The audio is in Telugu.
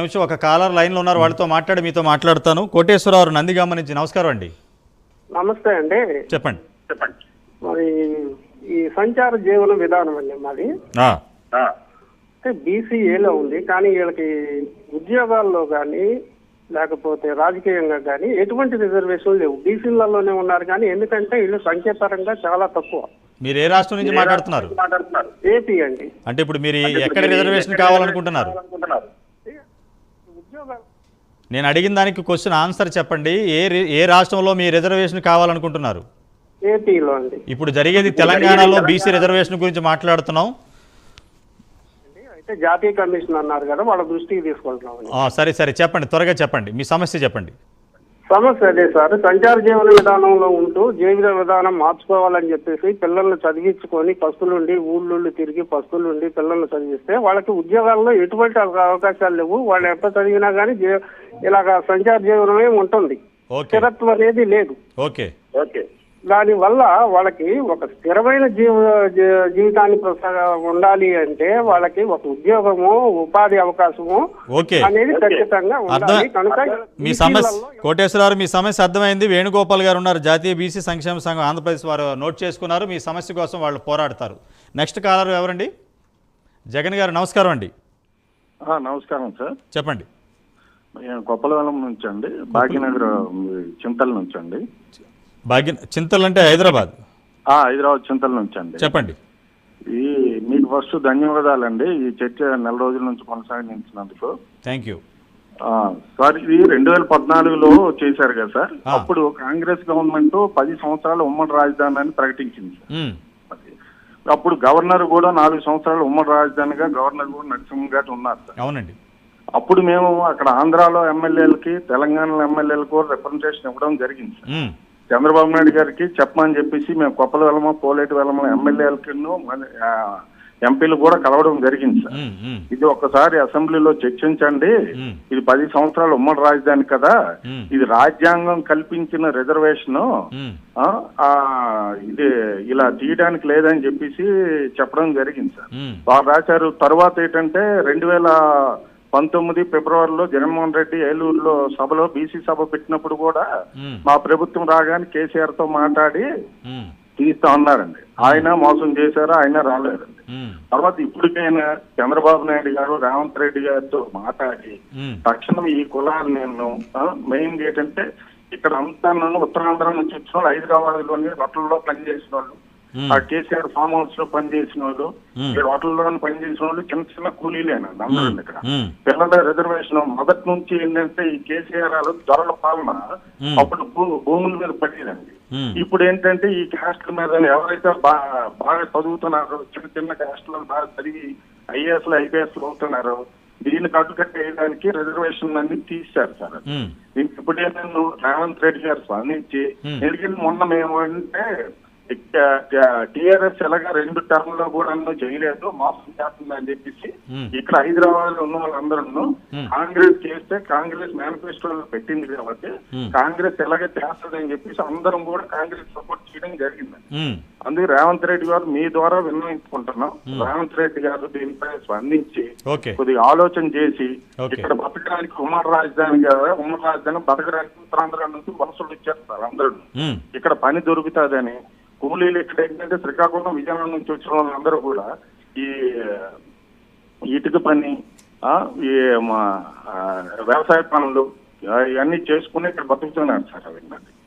నిమిషం ఒక కాలర్ లైన్లో ఉన్నారు వాళ్ళతో మాట్లాడి మీతో మాట్లాడతాను. కోటేశ్వరరావు నందిగామ నుంచి నమస్కారం అండి. నమస్తే అండి. చెప్పండి. చెప్పండి. మరి ఈ సంచార జీవన విధానం అండి మాది. ఆ, అంటే బీసీఏలో ఉంది కానీ వీళ్ళకి ఉద్యోగాల్లో కానీ లేకపోతే రాజకీయంగా కానీ ఎటువంటి రిజర్వేషన్ లేవు. బీసీలలోనే ఉన్నారు కానీ ఎందుకంటే వీళ్ళు సంఖ్యాపరంగా చాలా తక్కువ. మీరు ఏ రాష్ట్రం నుంచి మాట్లాడుతున్నారు? ఏపీ అండి. అంటే ఇప్పుడు మీరు ఎక్కడ రిజర్వేషన్ కావాలనుకుంటున్నారు? నేను అడిగిన దానికి క్వశ్చన్ ఆన్సర్ చెప్పండి. ఏ ఏ రాష్ట్రంలో మీ రిజర్వేషన్ కావాలనుకుంటున్నారు? ఏపీలో అండి. ఇప్పుడు జరిగేది తెలంగాణలో బీసీ రిజర్వేషన్ గురించి మాట్లాడుతున్నాం. జాతీయ కమిషన్ అన్నారు కదా వాళ్ళ దృష్టికి తీసుకుంటున్నామని ఆ, సరే సరే చెప్పండి త్వరగా చెప్పండి. మీ సమస్య చెప్పండి. సమస్య అదే సార్. సంచార జీవన విధానంలో ఉంటూ జీవన విధానం మార్చుకోవాలని చెప్పేసి పిల్లల్ని చదివించుకొని పస్తులుండి ఊళ్ళుండి తిరిగి పస్తులుండి పిల్లల్ని చదివిస్తే వాళ్ళకి ఉద్యోగాల్లో ఎటువంటి అవ- అవకాశాలు లేవు. వాళ్ళు ఎంత చదివినా కానీ ఇలాగ సంచార జీవనమే ఉంటుంది. స్థిరత్వం అనేది లేదు. ఓకే. ఓకే. దాని వల్ల వాళ్ళకి ఒక స్థిరమైన జీవ జీవితాన్ని ఉండాలి అంటే వాళ్ళకి ఒక ఉద్యోగము ఉపాధి అవకాశము ఓకే. అనేది ఖచ్చితంగా ఉండాలి. కనుక మీ సమస్య కోటేశ్వరరావు మీ సమస్య అర్థమైంది. వేణుగోపాల్ గారు ఉన్నారు. జాతీయ బీసీ సంక్షేమ సంఘం ఆంధ్రప్రదేశ్ వారు నోట్ చేసుకున్నారు. మీ సమస్య కోసం వాళ్ళు పోరాడతారు. నెక్స్ట్ కాలర్ ఎవరండి? జగన్ గారు నమస్కారం అండి. ఆ, నమస్కారం సార్. చెప్పండి. నేను కొప్పలవరం నుంచి అండి భాగ్యనగర్ చింతల నుంచి అండి భాగ్య చింతలు అంటే హైదరాబాద్? హైదరాబాద్ చింతల నుంచి అండి. చెప్పండి. ఈ మీకు ఫస్ట్ ధన్యవాదాలండి ఈ చర్చ నెల రోజుల నుంచి కొనసాగించినందుకు. థ్యాంక్ యూ సార్ ఇది రెండు వేల పద్నాలుగులో చేశారు కదా సార్. అప్పుడు కాంగ్రెస్ గవర్నమెంట్ పది సంవత్సరాలు ఉమ్మడి రాజధాని అని ప్రకటించింది. అప్పుడు గవర్నర్ కూడా నాలుగు సంవత్సరాలు ఉమ్మడి రాజధానిగా గవర్నర్ కూడా నరసింహ గారు ఉన్నారు సార్. అవునండి. అప్పుడు మేము అక్కడ ఆంధ్రాలో ఎమ్మెల్యేలకి తెలంగాణలో ఎమ్మెల్యేలకు కూడా రిప్రజెంటేషన్ ఇవ్వడం జరిగింది సార్. చంద్రబాబు నాయుడు గారికి చెప్పమని చెప్పేసి మేము కొప్పల వెలమ పోలేటి వెలమ ఎమ్మెల్యేలకి ఎంపీలు కూడా కలవడం జరిగింది సార్. ఇది ఒక్కసారి అసెంబ్లీలో చర్చించండి. ఇది పది సంవత్సరాలు ఉమ్మడి రాజధాని కదా. ఇది రాజ్యాంగం కల్పించిన రిజర్వేషన్ ఇది ఇలా తీయడానికి లేదని చెప్పేసి చెప్పడం జరిగింది సార్. వారు రాశారు. తర్వాత ఏంటంటే రెండు వేల పంతొమ్మిది ఫిబ్రవరిలో జగన్మోహన్ రెడ్డి ఏలూరులో సభలో బీసీ సభ పెట్టినప్పుడు కూడా మా ప్రభుత్వం రాగానే కేసీఆర్తో మాట్లాడి తీస్తా ఉన్నారండి ఆయన మోసం చేశారు ఆయన రాలేదండి. తర్వాత ఇప్పటికైనా చంద్రబాబు నాయుడు గారు రేవంత్ రెడ్డి గారితో మాట్లాడి తక్షణం ఈ కులాలు నేను మెయిన్ ఏంటంటే ఇక్కడ అంతా ఉత్తరాంధ్ర నుంచి వచ్చిన వాళ్ళు హైదరాబాద్లోని హోటల్లో పనిచేసిన వాళ్ళు ఆ కేసీఆర్ ఫామ్ హౌస్లో పనిచేసిన వాళ్ళు. ఇక్కడ హోటల్లో పనిచేసిన వాళ్ళు చిన్న చిన్న కూలీలేనండి అందరూ ఇక్కడ పిల్లల రిజర్వేషన్ మొదటి నుంచి ఏంటంటే ఈ కేసీఆర్ దొరల పాలన. అప్పుడు భూముల మీద పడేదండి. ఇప్పుడు ఏంటంటే ఈ క్యాస్ట్ల మీద ఎవరైతే బాగా చదువుతున్నారో చిన్న చిన్న క్యాస్ట్లు బాగా చదివి ఐఏఎస్ ఐపీఎస్ అవుతున్నారో దీన్ని కట్టుకట్టేయడానికి రిజర్వేషన్ అన్ని తీశారు సార్ దీనికి ఇప్పుడే నేను రేవంత్ రెడ్డి గారు స్పందించి. ఎందుకంటే మొన్న మేము అంటే టిఆర్ఎస్ ఎలాగా రెండు టర్మ్లో కూడా చేయలేదు మోసం చేస్తుందని చెప్పేసి Hmm. ఇక్కడ హైదరాబాద్లో ఉన్న వాళ్ళందరూ. కాంగ్రెస్ చేస్తే కాంగ్రెస్ మేనిఫెస్టోలో పెట్టింది కాబట్టి. కాంగ్రెస్ ఎలాగే చేస్తుందని చెప్పేసి అందరం కూడా కాంగ్రెస్ సపోర్ట్ చేయడం జరిగింది అందుకే రేవంత్ రెడ్డి గారు మీ ద్వారా విన్నవించుకుంటున్నాం. రేవంత్ రెడ్డి గారు దీనిపై స్పందించి కొద్దిగా ఆలోచన చేసి. ఇక్కడ బతకడానికి ఉమ్మడి రాజధాని కదా ఉమ్మడి రాజధాని బతకడానికి ఉత్తరాంధ్ర నుంచి వలసలు వచ్చేస్తారు అందరూ ఇక్కడ పని దొరుకుతుందని కూలీలు ఇక్కడ ఏంటంటే శ్రీకాకుళం విజయనగరం నుంచి వచ్చిన వాళ్ళందరూ కూడా ఈ ఇటుక పని ఈ మా వ్యవసాయ పనులు ఇవన్నీ చేసుకుని ఇక్కడ బతుకుతున్నారు సార్ అవి.